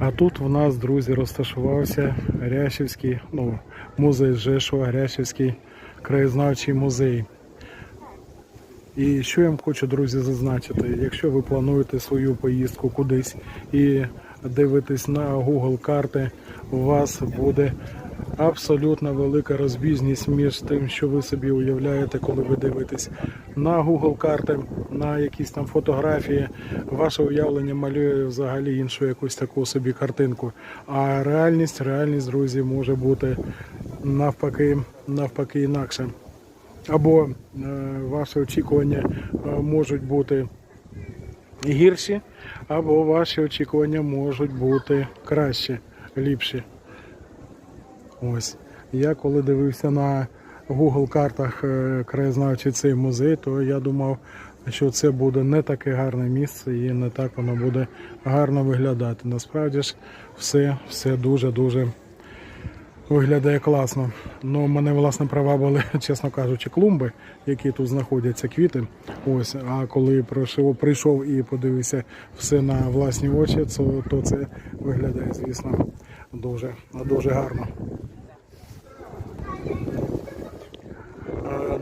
А тут в нас, друзі, розташувався Рящівський, ну, музей Жешова, Рящівський краєзнавчий музей. І що я вам хочу, друзі, зазначити, якщо ви плануєте свою поїздку кудись і дивитесь на Google карти, у вас буде абсолютно велика розбіжність між тим, що ви собі уявляєте, коли ви дивитесь на Google карти, на якісь там фотографії. Ваше уявлення малює взагалі іншу якусь таку собі картинку. А реальність, реальність, друзі, може бути навпаки, навпаки інакше або е, ваші очікування е, можуть бути гірші, або ваші очікування можуть бути кращі, ліпші. Ось. Я коли дивився на Google картах е, краєзнавчий цей музей, то я думав, що це буде не таке гарне місце і не так воно буде гарно виглядати. Насправді ж все, все дуже-дуже виглядає класно. Ну, мене власне права чесно кажучи, клумби, які тут знаходяться, квіти. Ось, а коли прийшов, прийшов і подивився все на власні очі, то, то це виглядає, звісно, дуже, дуже гарно.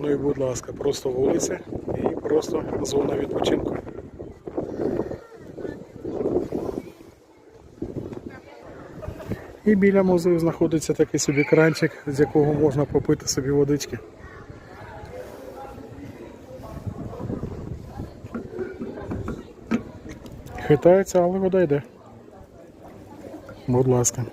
Ну і будь ласка, просто вулиця і просто зона відпочинку. І біля музею знаходиться такий собі кранчик, з якого можна попити собі водички. Хитається, але вода йде. Будь ласка.